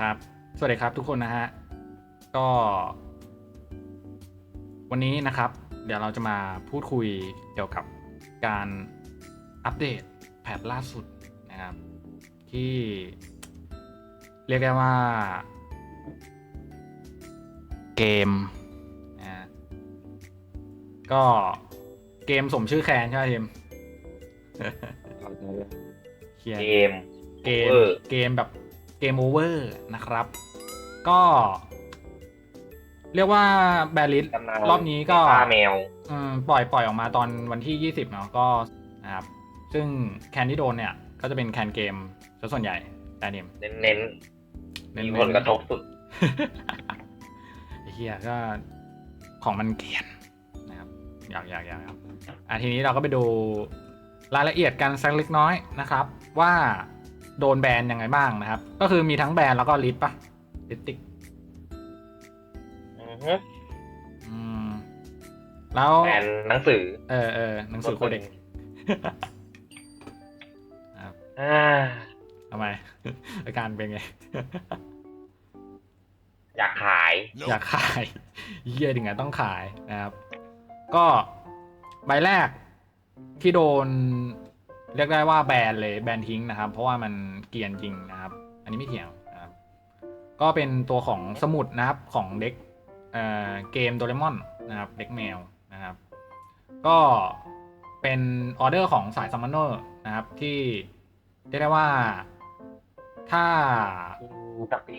ครับ สวัสดีครับทุกคนนะฮะ ก็ วันนี้นะครับ เดี๋ยวเราจะมาพูดคุยเกี่ยวกับการอัปเดตแพทล่าสุดนะครับ ที่เรียกได้ว่า เกมนะฮะก็เกมสมชื่อแคนใช่ไหมทีมเขียนเกม เกม Over เกมแบบ เกมโอเวอร์นะครับ ก็ เรียกว่าแบริสตำนานรอบนี้ก็ฆ่าแมวอืมปล่อยปล่อยออกมาตอนวันที่ 20 เนาะก็นะครับ ซึ่งแคนที่โดนเนี่ย ก็จะเป็นแคนเกมซะส่วนใหญ่แต่เนมเน้นเน้นๆเน้มีนผลกระทบสุดไอ้เฮียก็ของมันเกรียนนะครับอยากอยากอยากครับอะทีนี้เราก็ไปดูรายละเอียดกันสักเล็กน้อยนะครับ ว่า โดนแบนยังไงบ้างนะครับ ก็คือมีทั้งแบนแล้วก็ลิสต์ปะลิสติกอือฮึอืม แล้วแผนหนังสือเออเออหนังสือโคเด็กครับอ่าทำไม อาการเป็นไง อยากขาย อยากขายเยี่ยถึงไงต้องขายนะครับ ก็ใบแรกที่โดน เรียกได้ว่าแบนเลยแบนทิ้งนะครับ เพราะว่ามันเกรียนจริงนะครับ อันนี้ไม่เถียงนะครับ ก็เป็นตัวของสมุดนะครับของเด็กเอ่อเกมโดเรมอนนะครับเด็กแมวนะครับ ก็เป็นออเดอร์ของสายซัมมอนเนอร์นะครับที่เรียกได้ว่าถ้าสักที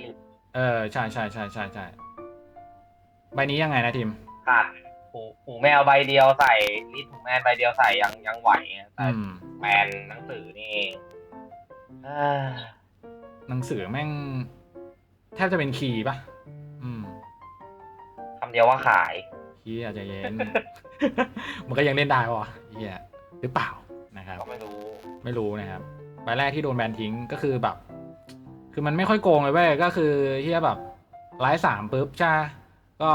เออใช่ใช่ใช่ใช่ใช่ใบนี้ยังไงนะทีมขาด หูหูแมวใบเดียวใส่ลิสหูแมนใบเดียวใส่ยังยังไหวแต่อืม แมนหนังสือนี่อ่าหนังสือแม่ง แทบจะเป็นคีย์ปะอืมคำเดียวว่าขาย คีย์อาจจะเย็น มันก็ยังเล่นได้วะเฮียหรือเปล่านะครับ ก็ไม่รู้ ไม่รู้นะครับใบแรกที่โดนแบนทิ้งก็คือแบบ คือมันไม่ค่อยโกงเลยเว้ยก็คือเฮียแบบไลฟ์สามปุ๊บใช่ปะก็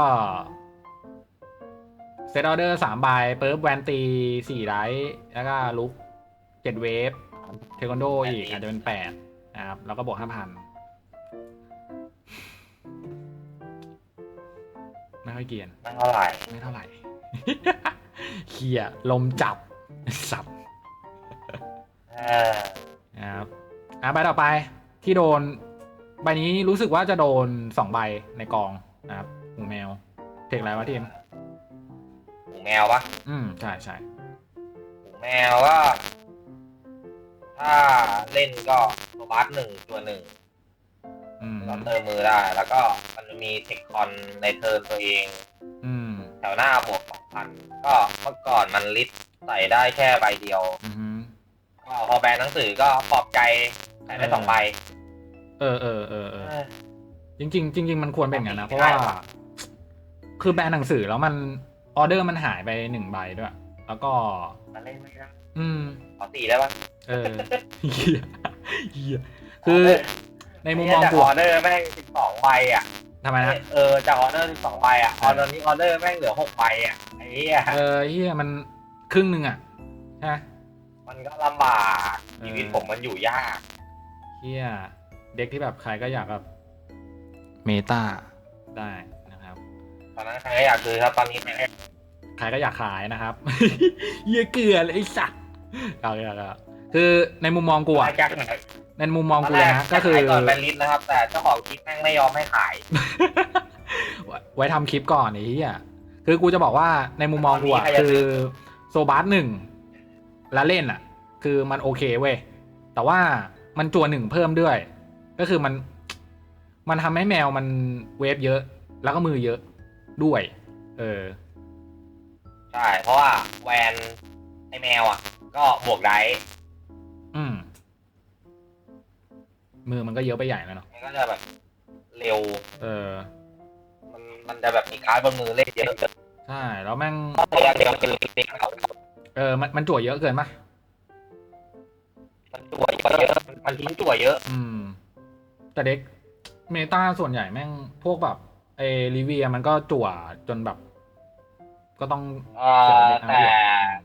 เซตออเดอร์สามใบปุ๊บแวนตีสี่ไลท์แล้วก็ลุกเจ็ดเวฟเทควันโดอีกอาจจะเป็นแปดนะครับแล้วก็บวกห้าพันไม่ค่อยเกรียนไม่เท่าไหร่ไม่เท่าไหร่เฮียลมจับ สับอ่านะครับอะใบต่อไปที่โดน ใบนี้รู้สึกว่าจะโดนสองใบในกองนะครับหูแมวเทคอะไรวะทีมหู แมวปะอืมใช่ใช่หูแมวก็ ถ้าเล่นก็โซบัสหนึ่งตัวหนึ่งอืมก็เติมมือได้ แล้วก็มันจะมีเทคคอนในเทิร์นตัวเอง อืมแถวหน้าบวกสองพันก็เมื่อก่อนมันลิสต์ใส่ได้แค่ใบเดียว อืมก็พอแบนหนังสือก็ปลอบใจใส่ได้สองใบเออเออเออเออเออจริงๆจริง ๆ มันควรเป็นอย่างนั้นนะเพราะว่าได้ครับคือแบรนด์หนังสือแล้วมัน ออเดอร์มันหายไปหนึ่งใบด้วย แล้วก็ มันเล่นไม่ได้อืม ขอตีได้ปะเออเฮียเฮียคือในมุมมองจากกูอออะเดอร์แม่งสิบสองใบอะทำไมนะ เออจากออเดอร์สิบสองใบอะออเดอร์นี้ออเดอร์แม่งเหลือหกใบอะไอ้เหี้ยเออเฮียมันครึ่งหนึ่งอะใช่ไหม มันก็ลำบากเออ ชีวิตผมมันอยู่ยากเฮียเด็กที่แบบใครก็อยากแบบเมตาได้นะครับ ตอนนั้นใครก็อยากซื้อครับตอนนี้ไม่ใครก็อยากขายนะครับเฮียเกลือเลยไอ้สัตว์เอาเลยเอาคือในมุมมองกูอะแจ็คไหนในมุมมองตอนกูแรเลยกนะจะก็คือ ขายก่อนแบนลิสต์นะครับ แต่เจ้าของคลิปแม่งไม่ยอมให้ขายไว้ทำคลิปก่อนไอ้เฮียคือกูจะบอกว่าในมุมมองกูอะตอนนี้ใครจะคืซื้ออโซบาสหนึ่งแล้วเล่นอะคือมันโอเคเว้ยแต่ว่ามันจัวหนึ่งเพิ่มด้วย ก็คือมัน มันทำให้แมวมันเวฟเยอะ แล้วก็มือเยอะ ด้วย เออ ใช่ เพราะว่าแวนไอแมวอะ ก็บวกได้อืม มือมันก็เยอะไปใหญ่แล้วเนาะมันก็จะแบบเร็ว เออ มันมันจะแบบมีการ์ดบนมือเล่นเยอะใช่แล้วแม่งตัวเดียวเป็นลิงก์เขาเออ มันมันจั่วเยอะเกินปะมันตัวเยอะมันทิ้งตัวเยอะ อืม แต่เด็กเมตาส่วนใหญ่แม่งพวกแบบ เอลิเวียมันก็จั่วจนแบบ ก็ต้องเออแต่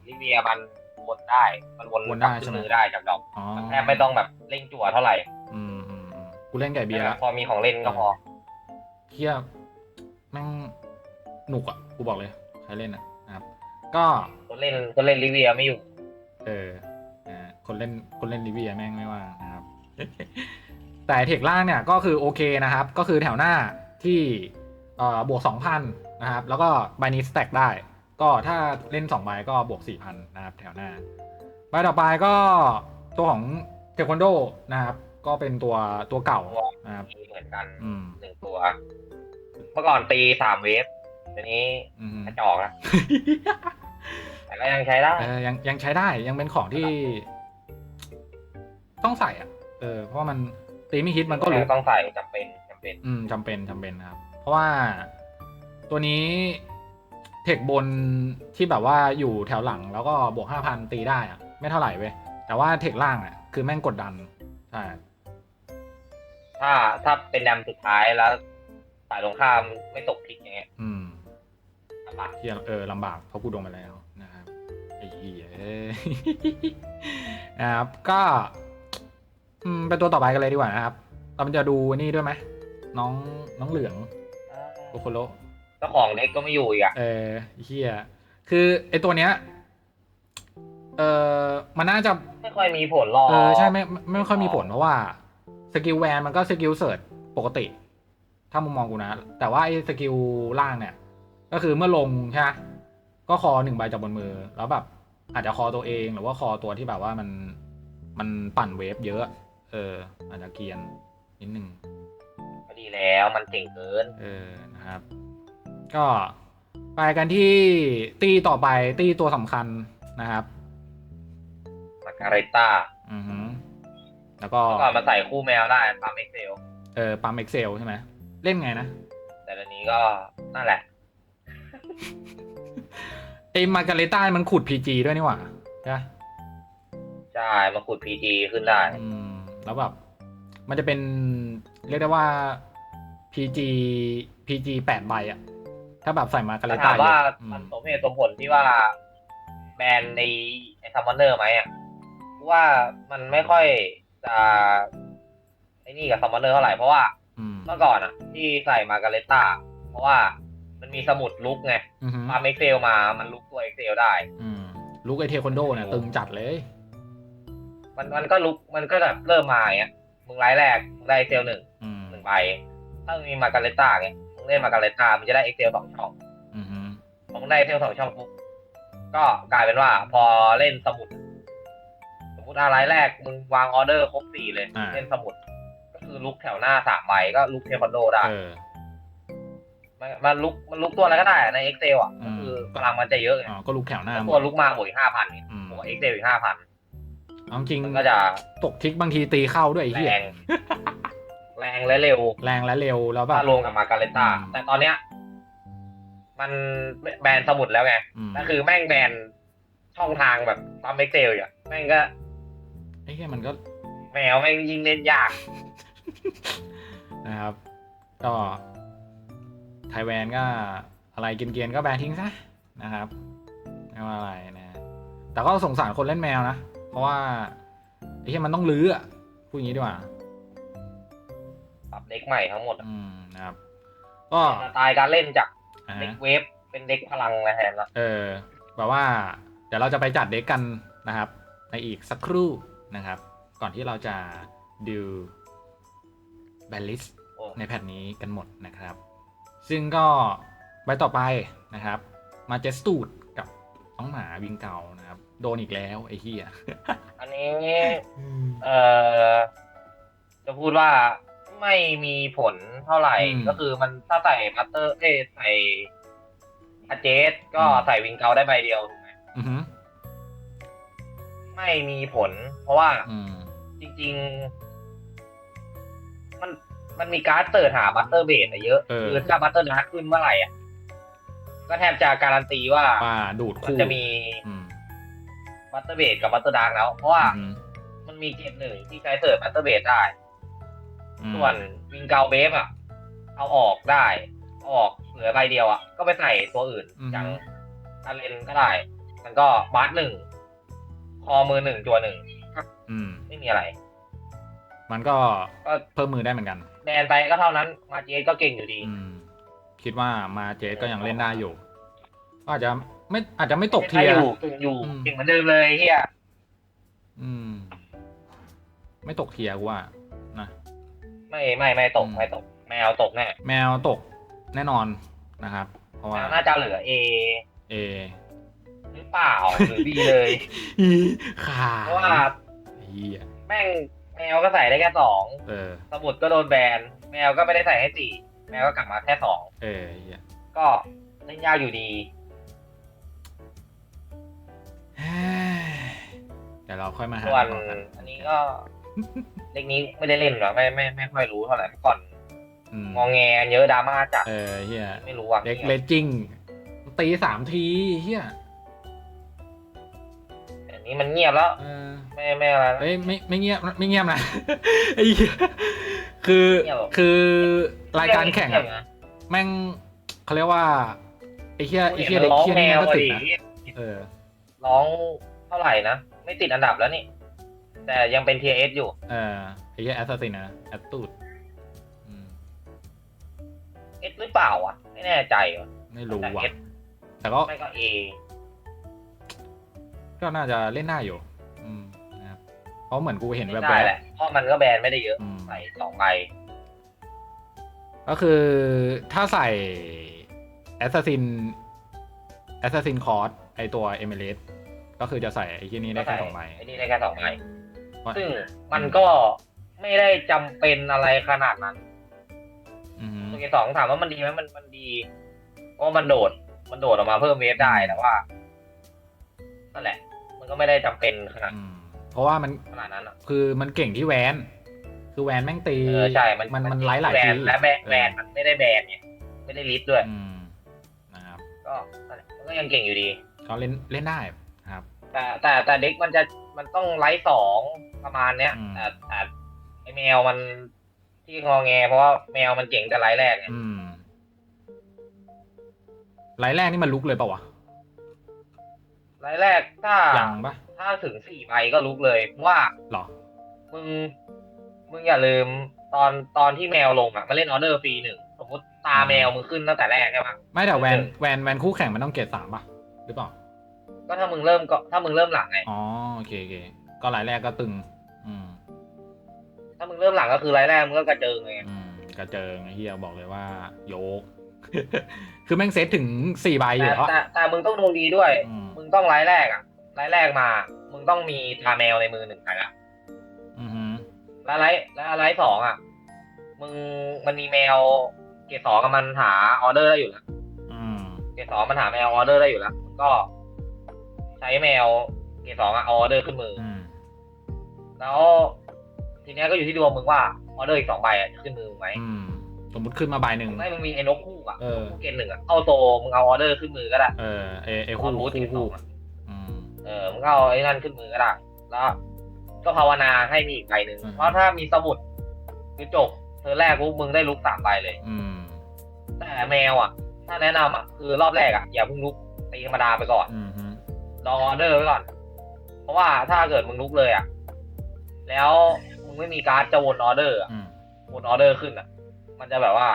ลิเวียมันวนได้ มันวนวนได้กลับใช่ไหมมือได้จากดอกอ๋อมันแทบไม่ต้องแบบเร่งจั่วเท่าไหร่อืมอืมอืมกูเล่นไก่เบียร์ละพอมีของเล่นก็พอเฮียแม่งหนุกอะกูบอกเลยใครเล่นอะนะครับ ก็คนเล่นคนเล่นลิเวียไม่อยู่ เอออ่าคนเล่นคนเล่นลิเวียแม่งไม่ว่างนะครับ แต่เทคล่างเนี่ยก็คือโอเคนะครับ ก็คือแถวหน้าที่เอ่อ บวกสองพันนะครับ แล้วก็ใบนี้สแต็กได้ ก็ถ้าเล่นสองใบก็บวกสี่พันนะครับ แถวหน้า ใบต่อไปก็ตัวของเทควันโดนะครับ ก็เป็นตัวตัวเก่านะครับมีเหมือนกันอืมหนึ่งตัว เมื่อก่อนตีสามเวฟเดี๋ยวนี้อืมกระจอกนะแต่ก็ยังใช้ได้ เออยังยังใช้ได้ยังเป็นของที่ ต้องใส่อะ เออ เพราะว่ามันตีไม่ฮิตมันก็รู้ ต้องใส่จำเป็นจำเป็น อืมจำเป็นจำเป็นนะครับ เพราะว่าตัวนี้เทคบนที่แบบว่าอยู่แถวหลังแล้วก็บวกห้าพันตีได้อะไม่เท่าไหร่เว้ยแต่ว่าเทคล่างอะคือแม่งกดดันใช่ถ้าถ้าเป็นดำสุดท้ายแล้วฝ่ายตรงข้ามไม่ตกพลิกอย่างเงี้ยอืมลำบากที่เออลำบากเพราะกูโดนมาแล้วนะครับไอ้เหี้ยเอ้ยนะครับก็อืมเป็นตัวต่อไปกันเลยดีกว่านะครับ เราจะดูนี่ด้วยไหมน้องน้องเหลือง โคโคโรเจ้าของเด็กก็ไม่อยู่อีกอะเออเฮียคือไอตัวเนี้ยเออมันน่าจะไม่ค่อยมีผลหรอกเออใช่ไม่ไม่ไม่ค่อยมีผลเพราะว่าสกิลแวนมันก็สกิลเสิร์ชปกติ ถ้ามุมมองกูนะ แต่ว่าไอ้สกิลล่างเนี่ย ก็คือเมื่อลงใช่ไหมก็คอหนึ่งใบจากบนมือ แล้วแบบอาจจะคอตัวเองหรือว่าคอตัวที่แบบว่ามันมันปั่นเวฟเยอะ เออ อาจจะเกรียนนิดนึงก็ดีแล้วมันเก่งเกิน เออ นะครับ ก็ไปกันที่ตีต่อไปตีตัวสำคัญนะครับมาการิต้าอือฮึแล้วก็เมื่อก่อนมาใส่คู่แมวได้ตามเอ็กเซลเออปั๊มเอ็กเซลใช่ไหมเล่นไงนะ แต่ตอนนี้ก็นั่นแหละไอ้มาการเลต้ามันขุดพีจีด้วยนี่หว่าใช่ปะใช่มาขุดพีจีขึ้นได้ อืม แล้วแบบ มันจะเป็น เรียกได้ว่า PG PG แปดใบอะถ้าแบบใส่มาการเลแต่ต้าถามว่าเยอะอืมันมสมเหตุสมผลที่ว่าแบรนด์ในไอ้ซัมมอนเนอร์ไหมอะว่ามันไม่ค่อยจะไอ้นี่กับซัมมอนเนอร์เท่าไหร่เพราะว่าอืมเมื่อก่อนอะ ที่ใส่มาการเลต้า เพราะว่ามันมีสมุดลุกไงอือฮึมาเอ็กเซลมามันลุกตัวเอ็กเซลได้ อืมลูกไอเทควันโดเนี่ยตึงจัดเลย มันมันก็ลุกมันก็แบบเริ่มมาอย่างเงี้ยมึงไลน์แรกมึงได้เอ็กเซลหนึ่งอืมหนึ่งใบถ้ามึงมีมาการเลต้าเงี้ย มึงเล่นมาการเลต้ามันจะได้เอ็กเซลสองช่องอือฮึพอมึงได้เทลสองช่องปุ๊บก็กลายเป็นว่า พอเล่นสมุด สมมติอะไรแรกมึงวางออเดอร์ครบสี่เลยอ่าเล่นสมุด ก็คือลุกแถวหน้าสามใบก็ลุกเทควันโดได้เออมันมันลุกมันลุกตัวอะไรก็ได้อะใน Excel อะอืก็มคือพลังมันจะเยอะไงอ๋อก็ลูกแถวหน้าหมตัวดลุกมาบวกอีกห้าพันเนี่ยอืมบวก Excel อีกห้าพันเอาจริงมันก็จะตกทิกบางทีตีเข้าด้วยไอ้แรเหี้ยง แรงและเร็ว แรงและเร็วแล้วแบถ้าบรวมกับมาการเลต้าอืมแต่ตอนเนี้ย มันแบนสมุดแล้วไงอืมก็คือแม่งแบนช่องทางแบบตาม Excel อย่างแม่งก็ไอ้เหี้ยมันก็ แมวแม่งยิ่งเล่นยาก นะครับ ก็ไทยแวนก็อะไรเกรียนๆก็แบนทิ้งซะนะครับไม่ว่าอะไรนะ แต่ก็สงสารคนเล่นแมวนะ เพราะว่าไอ้เหี้ยมันต้องลื้ออะพูดอย่างนี้ดีกว่าปรับ เด็กใหม่ทั้งหมดอะอืมนะครับ ก็สไตล์การเล่นจากอ่าเด็ฮะกเวฟเป็นเด็กพลังนะแทนละเออแบบว่า เดี๋ยวเราจะไปจัดเด็กกันนะครับ ในอีกสักครู่นะครับ ก่อนที่เราจะดูแบลลิสโอ้ในแพทนี้กันหมดนะครับ ซึ่งก็ใบต่อไปนะครับ มาเจสตูดกับน้องหมาวิงเก่านะครับ โดนอีกแล้วไอ้เหี้ยอันนี้ เอ่อ จะพูดว่า ไม่มีผลเท่าไหร่ อืม ก็คือมันถ้าใส่มัตเตอร์เอยใส่อาเจสก็อืมใส่วิงเกาได้ใบเดียวถูกไหมอือหือไม่มีผล เพราะว่าอืมจริง ๆ มันมันมีการ์ดเสิร์ชหาบัตเตอร์เบดอะเยอะ เออคือถ้าบัตเตอร์ดาร์ขึ้นเมื่อไหร่อะ ก็แทบจะการันตีว่าป้าดูดมันคู่จะมีอืมบัตเตอร์เบดกับบัตเตอร์ดาร์แล้ว เพราะว่าอืมมันมีเกมหนึ่งที่ใช้เสิร์ชบัตเตอร์เบดได้อืม ส่วนวิงเกาเบฟอะ เอาออกได้เอาออกเหลือใบเดียวอะ ก็ไปใส่ตัวอื่นอย่างอาเลนก็ได้ มันก็บาร์หนึ่งคอมือหนึ่งจัวหนึ่งอืมไม่มีอะไร มันก็ก็เพิ่มมือได้เหมือนกันแบนไปก็เท่านั้น มาเจสก็เก่งอยู่ดีอืมคิดว่ามาเจสก็ยังเล่นได้อยู่ก็อาจจะไม่อาจจะไม่ตกเทียได้ร์อยู่เก่งอยู่อืมเก่งเหมือนเดิมเลยเฮียอืม ไม่ตกเทียร์กูว่านะ ไม่ไม่ไม่ตกอืมไม่ตก แมวตกแน่แมวตกแน่นอนนะครับ เพราะแมว่า วน่าจะเหลือเอเอหรือเปล่าหรือบีเลย ขาเพราะว่า เฮียแม่งแมวก็ใส่ได้แค่สองเออ สมุดก็โดนแบนแมวก็ไม่ได้ใส่ให้สี่แมวก็กลับมาแค่สองเออเฮียก็เล่นยากอยู่ดีเฮ้ยเดี๋ยวเราค่อยมาหาส่วนต่อกันอันนี้ก็ เด็กนี้ไม่ได้เล่นหรอกไม่ไม่ไม่ค่อยรู้เท่าไหร่เมื่อก่อนอืมงองแงเยอะดราม่าจัดเออเฮียไม่รู้ว่าเล็กเลจจิ้งตีสามทีเฮียอันนี้มันเงียบแล้วเออไม่ไม่อะไรแล้วเอ้ยไม่ไม่เงียบไม่เงียบนะไอ้เหี้ยคือเงียบหรอคือรายการแข่งเงียอะบนะแม่งเขาเรียกว่าไอ้เหี้ยไอ้เหี้ยมัเด็นกร้องเหี้ยแมนี่วมันก็อะติดดินะเออร้องเท่าไหร่นะไม่ติดอันดับแล้วนี่ แต่ยังเป็น TS อยู่ เออไอ้เหี้ยแอสซัสซินนะแอตตูดอืม S หรือเปล่าวะ ไม่แน่ใจว่ะไม่รู้แต่ว่ะ S แต่ก็ไม่ก็ A ก็น่าจะเล่นได้อยู่ อืมนะครับเพราะเหมือนกูเห็นแวไม่บได้ๆแหละ เพราะมันก็แบนไม่ได้เยอะอืม ใส่สองใบก็คือถ้าใส่ Assassin Assassin c o r d ไอตัวเอเมเ s ก็คือจะใส่ไอ้ที่นี่ได้แค่สองใบไอ้นี่ได้แค่สองใบเพราะ ซึ่งมันก็ไม่ได้จำเป็นอะไรขนาดนั้นอืมตัวเกสองถามว่ามันดีไหมมันมันดีเพราะว่ามันโดด มันโดดออกมาเพิ่มเวฟได้แต่ว่านั่นแหละ มันก็ไม่ได้จำเป็นขนาดอืมเพราะว่ามันขนาดนั้นอะคือมันเก่งที่แวนคือแวนแม่งตีเออใช่มันมันมันไล่หลายแบทีนและแบนแบนมันไม่ได้แบนเนี่ยไม่ได้ลิสต์ด้วยอืมนะครับก็นั่นแหละมันก็ยังเก่งอยู่ดีเขาเล่นเล่นได้ครับ แต่แต่แต่เด็กมันจะมันต้องไลท์สอง ประมาณเนี้ยอืม แต่แต่ไอแมวมันที่งอแง เพราะว่าแมวมันเก่งแต่ไลท์แรกไงอืมไลน์แรกนี่มันลุกเลยปะวะไลท์แรกถ้ายังปะถ้าถึงสี่ใบก็ลุกเลยเพราะว่า หรอ มึง มึงอย่าลืมตอนตอนที่แมวลงอะมาเล่นออเดอร์ฟรีหนึ่งสมมติตาแมวมึงขึ้นตั้งแต่แรกใช่ปะไม่แต่แวนเออแวนแวนคู่แข่งมันต้องเกรดสามปะหรือเปล่า ก็ถ้ามึงเริ่มก็ถ้ามึงเริ่มหลังไง อ๋อโอเคโอเค ก็ไลน์แรกก็ตึง อืมถ้ามึงเริ่มหลังก็คือไลท์แรกมึงก็กระเจิงไงอืมกระเจิงไอ้เฮียบอกเลยว่า โยก คือแม่งเซตถึงสี่ใบอยู่แต่แล้วแต่แต่มึงต้องดวงดีด้วย อืม มึงต้องไลท์แรกอะไลท์แรกมา มึงต้องมีตาแมวในมือหนึ่งใบอะอือฮึแล้วไลท์แล้วไลท์สองอะ มึงมันมีแมว เกรดสองกับมันหาออเดอร์ได้อยู่แล้วอืมเกรดสองมันหาแมวออเดอร์ได้อยู่แล้วมึงก็ ใช้แมวเกรดสองอะเอาออเดอร์ขึ้นมือออืม แล้วทีเนี้ยก็อยู่ที่ดวงมึงว่าออเดอร์อีกสองใบอะจะขึ้นมือมึงไหมอืมสมมติขึ้นมาใบหนึ่งไม่มึงมีไอ้นกคู่อะเออคู่เกณฑ์หนึ่งอะเข้าโตมึงเอาออเดอร์ขึ้นมือก็ได้เออเอเออคู่อนบูธคู่เกรดสอคู่งอะอืมเออมึงเอาไอ้นั่นขึ้นมือก็ได้แล้วก็ภาวนาให้มีอีกใบหนึ่งอืมเพราะถ้ามีสมุดคือจบเธอแรกปุ๊บมึงได้ลุกสามใบเลย อืม แต่แมวอะถ้าแนะนำอะคือรอบแรกอะอย่าเพิ่งลุกตีธรรมดาไปก่อนอืมฮึรอออเดอร์ไว้ก่อน เพราะว่าถ้าเกิดมึงลุกเลยอะ แล้วมึงไม่มีการ์ดจะวนออเดอร์อะอืมวนออเดอร์ขึ้นอะ มันจะแบบว่า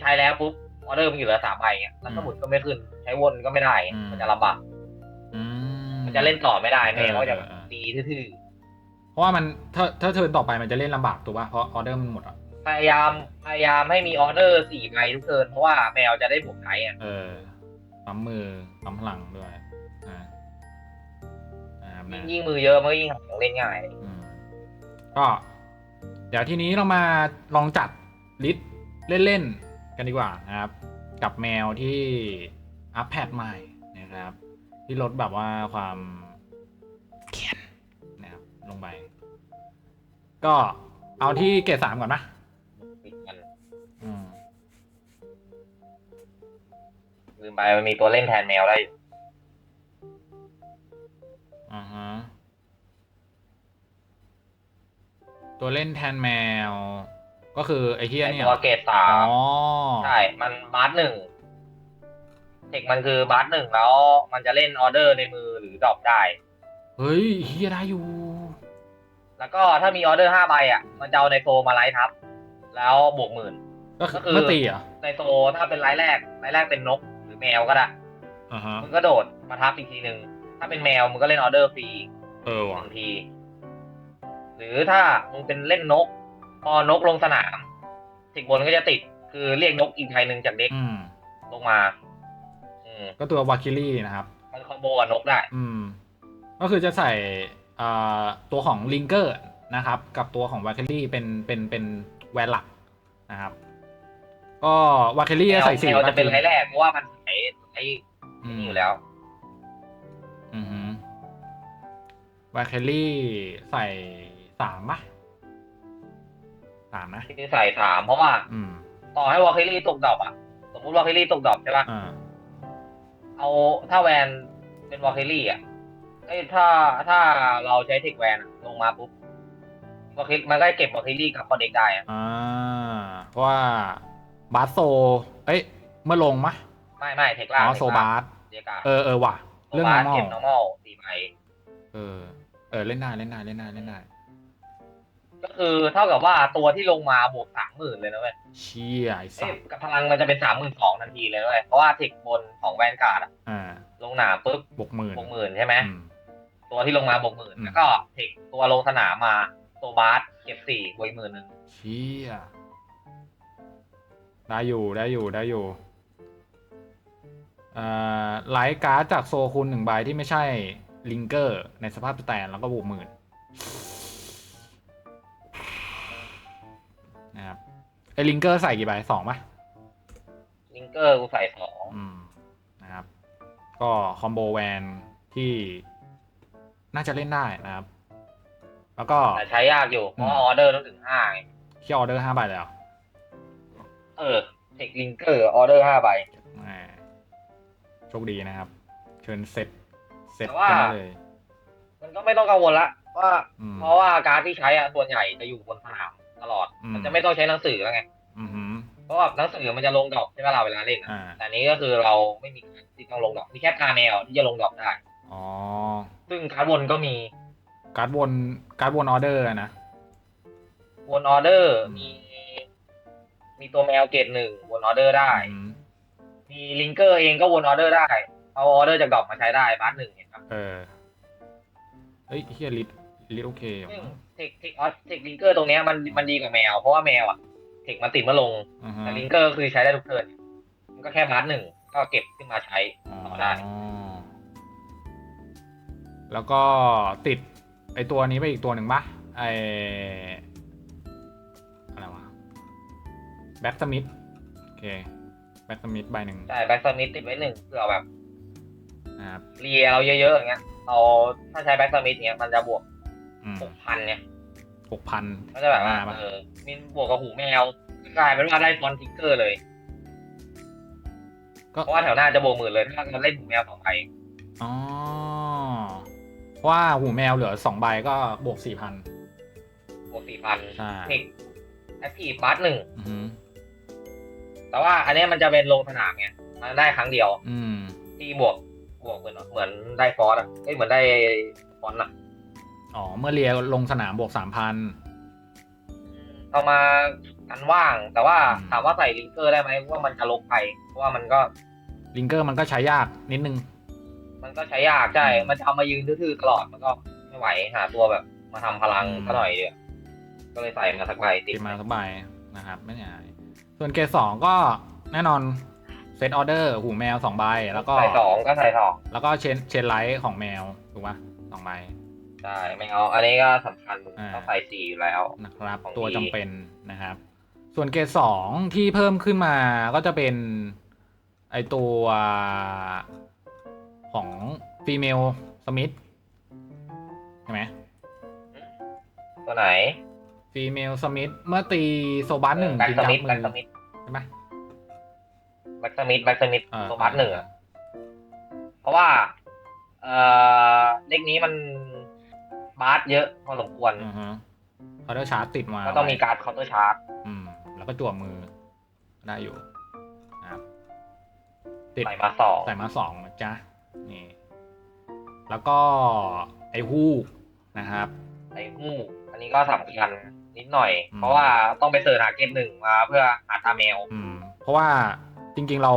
ใช้แล้วปุ๊บออเดอร์มันอยู่เหลือสามใบเงี้ยแล้วสมุดก็ไม่ขึ้น ใช้วนก็ไม่ได้ มันจะลำบากอืม มันจะเล่นต่อไม่ได้แม่เออ ก็จะแบบเออตีทื่อเพราะว่ามันถ้าถ้าเทิร์นต่อไปมันจะเล่นลำบากถูกป่ะเพราะออเดอร์มันหมดอะๆพยายามพยายามให้มีออเดอร์สี่ใบทุกเทิร์นเพราะว่าแมวจะได้บวกไทยอะเออปั๊มมือปั๊มพลังด้วยอ่าอ่ายิ่นะงยิ่งมือเยอะมันก็ยิ่งหาของเล่นง่าย อืม ก็ เดี๋ยวทีนี้เรามาลองจัดลิสต์เล่นๆกันดีกว่านะครับ กับแมวที่อัพแพดใหม่นะครับ ที่ลดแบบว่าความเขียนนะครับลงไป ก็เอาที่เกรดสามก่อนนะติดกันอืมลืมไปมันมีตัวเล่นแทนแมวได้อยู่อ่าฮะ ตัวเล่นแทนแมว ก็คือไอ้เฮียเนี่ย ตัวเกรดสาอ๋มอ ใช่ มันบาร์หนึ่งเทคมันคือบาร์หนึ่งแล้ว มันจะเล่นออเดอร์ในมือหรือดรอปได้ เฮ้ยเฮียได้อยู่ แล้วก็ถ้ามีออเดอร์ห้าใบอะ มันจะเอาในโซมาไลท์ทับ แล้วบวกหมื่น ก็คือก็คือเมื่อตีเหรอในโซถ้าเป็นไลท์แรกไลท์แรกเป็นนกหรือแมวก็ได้อ่าฮะ มึงก็โดดมาทับอีกทีหนึ่งถ้าเป็นแมวมึงก็เล่นออเดอร์ฟรีเออหว่ะนึ่งที หรือถ้ามึงเป็นเล่นนก พอนกลงสนามสิบบนก็จะติด คือเรียกนกอีกไทยหนึ่งจากเด็กอืม ลงมา อืมก็ตัววาคิลี่นะครับ มันคอมโบกับนกได้ อืม ก็คือจะใส่อ่าตัวของลิงเกอร์นะครับ กับตัวของวาคิลี่เป็นเป็นเป็นแวนหลักนะครับ ก็วาคิลี่แมวใส่สี่แมวจะเป็นไลท์แรกเพราะว่ามันใช้ไอ้อืมนี่อยู่แล้ว อือฮึวาคิลี่ใส่ สามปะสามนะที่ใส่สามเพราะว่า อืมต่อให้วอลคิลี่ตกดอกอะสมมุติวอลคิลี่ตกดอกใช่ปะอ่าเอาถ้าแวนเป็นวอลคิลี่อะไอ้ยถ้าถ้าเราใช้เทคแวนอะลงมาปุ๊บวอลคิมันก็เก็บวอลคิลี่กับคอนเด็กได้อะอ่าเพราะว่าบาสโซ เอ้ยเมื่อลงมะไม่ไม่เทคอ๋ล่างอโซบาสเดียกาเออเออว่ะโซเรื่องบาน้สองเก็บ normal สี่ใบเออ เออ เล่นได้เล่นได้เล่นได้เล่นได้ ก็คือเท่ากับว่าตัวที่ลงมาบวกสามหมื่นเลยนะเว้ยเชี่ยไอ้สัเอ้ยสกับพลังมันจะเป็นสามหมื่นสองทันทีเลยนะเว้ยเพราะว่าเทคบนของแวนการ์ดอะอ่าลงหนาปุ๊บบวกหมื่นบวกหมื่นใช่ไหมอืม ตัวที่ลงมาบวกหมื่นอืม แล้วก็เทคตัวลงสนามมาโซบาสเก็บสี่บวกหมื่นหนึ่งเชี่ยได้อยู่ได้อยู่ได้อยู่เอ่อไลท์การ์ดจากโซคูณหนึ่งใบที่ไม่ใช่ลิงเกอร์ ในสภาพสแตนแล้วก็บวกหมื่น นะครับไอ้ลิงเกอร์ใส่กี่ใบสองปะลิงเกอร์กูใส่สองอืมนะครับ ก็คอมโบแวนที่น่าจะเล่นได้นะครับ แล้วก็แต่ใช้ยากอยู่ เพราะว่าอืมออเดอร์ต้องถึงห้าไงที่ออเดอร์ห้าใบเลยเหรอเออเทคลิงเกอร์ออเดอร์ห้าใบแหมโชคดีนะครับ เชิญเซตเซตแต่ว่า กันได้เลย มันก็ไม่ต้องกังวลละว่า อืม เพราะว่าการดที่ใช้อะส่วนใหญ่จะอยู่บนสนาม ตลอด อืม มันจะไม่ต้องใช้หนังสือแล้วไง อือหือ เพราะว่าหนังสือมันจะลงดอกใช่ไหมเราเวลาเล่นอะอ่า แต่อันนี้ก็คือเราไม่มีการที่ต้องลงดอก มีแค่คาแนวที่จะลงดอกได้ อ๋อ ซึ่งการดวนก็มีการ์ดวน การ์ดวนออเดอร์นะ วนออเดอร์อืมมี มีตัวแมวเกรดหนึ่งวนออเดอร์ได้ อืมมีลิงเกอร์เองก็วนออเดอร์ได้ เอาออเดอร์จากดอกมาใช้ได้บาร์หนึ่งเห็นครับ เออ เฮ้ยเฮียลิทลิทโอเคเหรอซึ่ง เทคเทคออเทคลิงเกอร์ตรงเนี้ยมันมันดีกว่าแมว เพราะว่าแมวอะเทคมันติดเมื่อลงอือฮะแต่ลิงเกอร์คือใช้ได้ทุกเทิร์นมันก็แค่พาร์ทหนึ่งก็เก็บขึ้นมาใช้ ต่อได้อ๋อแล้วก็ติด ไอตัวนี้ไปอีกตัวหนึ่งปะไออะไรวะแบ็กสมิธโอเคแบ็กสมิธใบหนึ่งใช่แบ็กสมิธติดไว้หนึ่งเผื่อแบบนะครับเรียเราเยอะๆอย่างเงี้ยเราถ้าใช้แบ็กสมิธเนี้ยมันจะบวกอืม หกพันเนี่ยหกพันก็จะแบบว่าปะเออมีบวกกับหูแมวกลายเป็นว่าได้ฟอนต์ทิกเกอร์เลยก็เพราะว่าแถวหน้าจะบวกหมื่นเลยถ้าเราเล่นหูแมวสองใบอ๋อเพราะว่าหูแมวเหลือสองใบก็บวกสี่พันบวกสี่พันใช่เทคแอคทีฟบาร์หนึ่งอือหือแต่ว่าอันเนี้ยมันจะเป็นลงสนามไงมันได้ครั้งเดียว อืมที่บวกบวกเหมือนเหมือนได้ฟอสอะเอ้ยเหมือนได้ฟอนต์อะ อ๋อ เมื่อเรียลงสนามบวกสามพัน เอามากันว่าง แต่ว่าอืม ถามว่าใส่ลิงเกอร์ได้ไหมว่ามันจะลบไปเพราะว่ามันก็ลิงเกอร์มันก็ใช้ยากนิดนึง มันก็ใช้ยากใช่มันจะเอามายืนทื่อๆตลอดมันก็ไม่ไหวหาตัวแบบ มาทำพลังอืมก็หน่อยเดียวก็เลยใส่มาสักใบติดติดมาสกใบนะครับไม่ใช่ส่วนเกรดสองก็แน่นอนเซตออเดอร์หูแมวสองใบแล้วก็ ใส่สองก็ใส่สองแล้วก็เชนเชนไลท์ของแมว ถูกปะสองใบ ใช่ไม่เอาอันนี้ก็สำคัญอ่า ต้องใส่สี่อยู่แล้ว นะครับของ ตัวดีจำเป็นนะครับ ส่วนเกรดสองที่เพิ่มขึ้นมาก็จะเป็น ไอตัวของฟีเมลสมิธใช่ไหมตัวไหนฟีเมลสมิธเมื่อตีโซบัสหนึ่งแบ็กกินสยับมิธมืแบ็กอสมิธใช่ไหม แบ็กสมิธแบ็กสมิธเออตัวบัสหนึ่งอะเพราะว่า เอ่อเด็กนี้มัน บาสเยอะพอสมควรอือฮะออเดอร์ชาร์จติดมาก็ต้องมีการ์ดเคาน์เตอร์ชาร์จอืม แล้วก็จั่วมือได้อยู่นะครับติดใส่มาสองใส่มาสองนะจ๊ะนี่ แล้วก็ไอ้ฮูกนะครับใส่หู้ใส่อันนี้ก็สำคัญนิดหน่อยอืมเพราะว่าต้องไปเสิร์ชหาเกมหนึ่งมาเพื่อหาตาแมวอืมเพราะว่าจริงๆเรา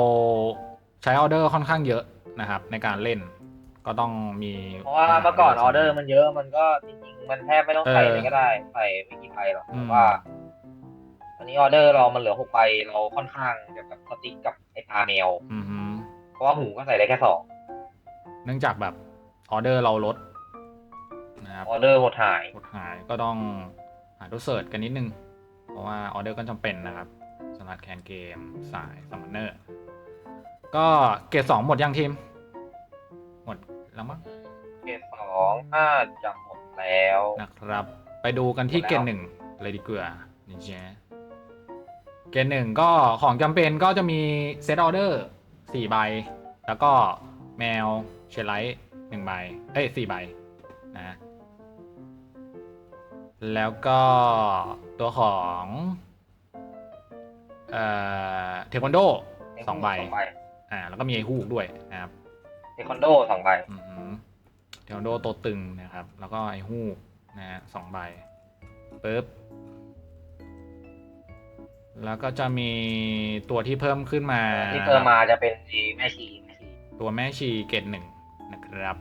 ใช้ออเดอร์ค่อนข้างเยอะนะครับ ในการเล่น ก็ต้องมีเพราะว่าเมื่อก่อนออเดอร์มันเยอะมันก็จริงๆมันแทบไม่ต้องใส่เลยก็ได้ใส่ไม่กี่ใบหรอกอืมแต่ว่าอันนี้ออเดอร์เรามันเหลือหกใบเราค่อนข้างจะแบบสติ๊กกับไอ้ตาแมวอือฮึเพราะว่าหูก็ใส่ได้แค่สองเนื่องจากแบบออเดอร์เราลดนะครับออเดอร์หดหายกดหายก็ต้องหาตัวเสิร์ชกันนิดนึง เพราะว่าออเดอร์ก็จำเป็นนะครับสำหรับแคนเกมสายซัมมอนเนอร์ ก็เกรดสองหมดยังทีมหมด แล้วมั้งเกมสองน่าจะหมดแล้วนะครับ ไปดูกันที่เกรดหนึ่งเลยดีกว่านี่เจ๊เกรดหนึ่งก็ของจำเป็นก็จะมีเซตออเดอร์สี่ใบ แล้วก็แมวเชลไลท์หนึ่งใบ เอ้ยสี่ใบนะ แล้วก็ตัวของเอ่อเทควันโดสองใบสองใบอ่า แล้วก็มีไอฮูกด้วยนะครับ เทควันโดสองใบอือหือเทควันโดตัวตึงนะครับ แล้วก็ไอฮูกนะฮะสองใบปึ๊บแล้วก็จะมีตัวที่เพิ่มขึ้นมาที่เพิ่มมาจะเป็นไอ้แม่ชีแม่ชีตัวแม่ชีเกตหนึ่งนะครับ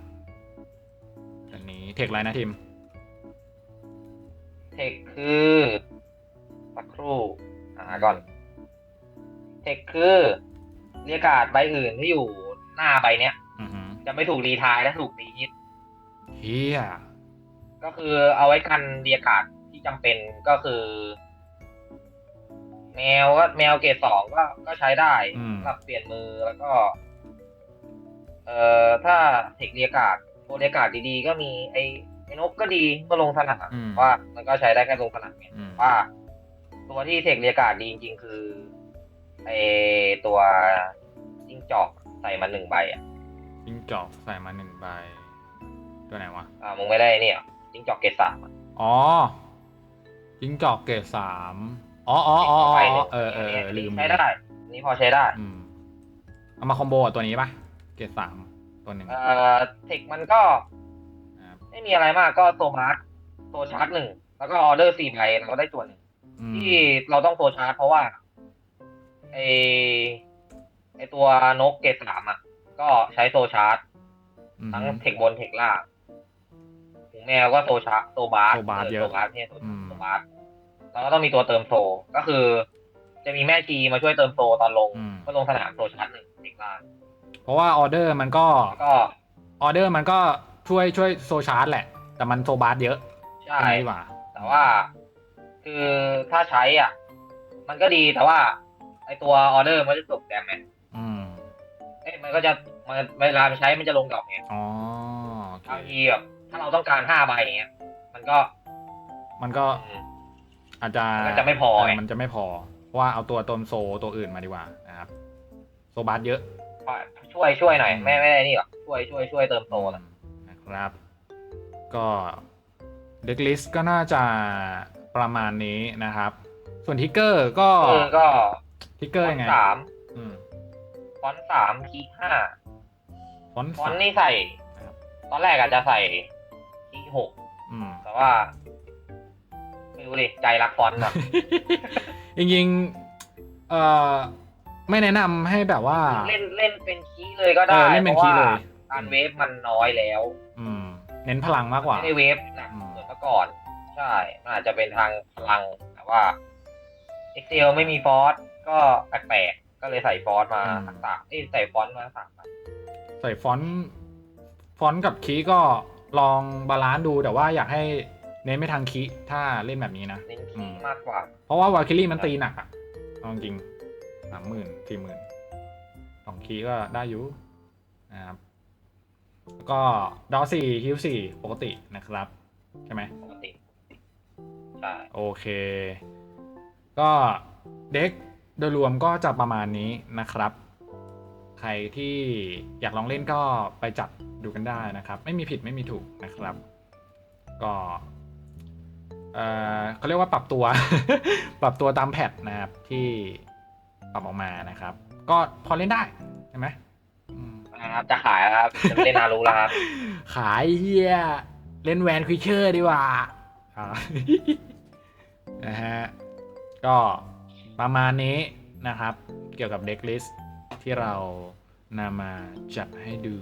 อันนี้เทคไรนะทีมเทคคือสักครู่หาก่อน เทคคือเรียกการ์ดใบอื่นที่อยู่หน้าใบเนี้ยอือหือ จะไม่ถูกรีไทายและถูกตีฮิตเฮียก็คือเอาไว้กันเรียกการ์ดที่จำเป็นก็คือ แมวก็แมวเกรดสองก็ก็ใช้ได้อืม สำหรับเปลี่ยนมือแล้วก็ เอ่อถ้าเทคเรียกการ์ดตัวเรียกการ์ดดีๆ ก็มีไอ้ไอ้นกก็ดีเมื่อลงสนามอืม ว่า มันก็ใช้ได้แค่ลงสนามไง อืมว่าตัวที่เทคเรียกการ์ดดีจริงๆคือไอตัวจิ้งจอกใส่มาหนึ่งใบอะ จิ้งจอกใส่มาหนึ่งใบ ตัวไหนวะ อ่ามึงไม่ได้เนี่ยจิ้งจอกเกรดสามอะอ๋อจิ้งจอกเกรดสามอ๋ออ๋ออ๋อใบอ๋หนึ่องเออเออเออลืมใช้ได้อันนี้พอใช้ได้ อืมเอามาคอมโบกับตัวนี้ปะเกรดสามตัวหนึ่ง เอ่อเทคมันก็นะครับ ไม่มีอะไรมากก็ตัวมาร์คตัวชาร์จหนึ่งแล้วก็ออเดอร์สี่ใบเราก็ได้ตัวหนึ่งอืมที่เราต้องตัวชาร์จเพราะว่าไอไอตัวนกเกรดสามอะ ก็ใช้โซชาร์จอืมทั้งเทคบนเทคล่างหูแมวก็โซชาร์จโซบาร์โซบาร์เยอะโซบาร์เนี่ยโซอืมโซบาร์แล้วก็ต้องมีตัวเติมโซก็คือ จะมีแม่ชีมาช่วยเติมโซตอนลงอืมก็ลงสนามโซชาร์จหนึ่งเทคล่างเพราะว่าออเดอร์มันก็แล้วก็ออเดอร์มันก็ช่วยช่วยโซชาร์จแหละ แต่มันโซบาร์เยอะใช่ใช่ดีกว่าแต่ว่า คือถ้าใช้อะ มันก็ดีแต่ว่า ไอตัวออเดอร์มันจะจบแดมไงอืมเอ้ยมันก็จะมันเวลามันใช้มันจะลงดอกไงอ๋อโอเคบางทีแบบถ้าเราต้องการห้าใบอย่างเงี้ยมันก็มันก็อืม อาจจะมันก็จะไม่พอไง เมันจะไม่พอเพราะว่าเอาตัวตนโซตัวอื่นมาดีกว่านะครับ โซบาร์เยอะช่วยช่วยหน่อยอืมไม่ไม่ได้นี่หรอกช่วยช่วยช่วยเติมโตนะนะครับ ก็เด็กลิสก็น่าจะประมาณนี้นะครับ ส่วนทิกเกอร์ก็เออก็ทิกเกอร์ยังไงฟนต์สามอืม ฟอนต์สามคีย์ห้าฟอนต์ฟอนสามต์นี่ใส่ ครับ ตอนแรกอาจจะใส่คีย์หกอืม แต่ว่าไม่รู้ดิใจรักฟอนต์อะจริงๆเอ่อไม่แนะนำให้แบบว่า เล่นเล่นเป็นคีย์เลยก็เอได้อเล่นเป็นคีย์เลยพราะว่าการเวฟมันน้อยแล้ว อืม เน้นพลังมากกว่า ไม่ได้เวฟหนักอืม เหมือนเมื่อก่อน ใช่มันอาจจะเป็นทางพลังแต่ว่า Excel ไม่มีฟอสก็แปลกๆ ก็เลยใส่ฟอสมาทั้งสามเอ้ยใส่ฟอนต์มาทั้งสามใบใส่ฟอนต์ฟอนต์กับคีย์ก็ลองบาลานซ์ดูแต่ว่าอยากให้เน้นไปทางคีย์ถ้าเล่นแบบนี้นะ เน้นอืคีม ย์มากกว่า เพราะว่าวาคิลี่มันตีหนักอะเอาจริงสามหมื่นสี่หมื่นสองคีย์ก็ได้อยู่นะครับแล้วก็ดอสี่ฮิวสี่ปกตินะครับ ใช่ไหม ปกติใช่โอเค ก็เด็ก โดยรวมก็จะประมาณนี้นะครับ ใครที่อยากลองเล่นก็ไปจับดูกันได้นะครับ ไม่มีผิดไม่มีถูกนะครับ ก็เออเขาเรียกว่าปรับตัว ปรับตัวตามแพทนะครับที่ปรับออกมานะครับ ก็พอเล่นได้ใช่ไหมอืมนะครับจะขายแล้วครับจะเล่นนารูแล้วครับ ขายเฮียเล่นแวนควิเชอร์ดีกว่าอ่านะฮะก็ ประมาณนี้นะครับ เกี่ยวกับเด็กลิสที่เรานำมาจัดให้ดู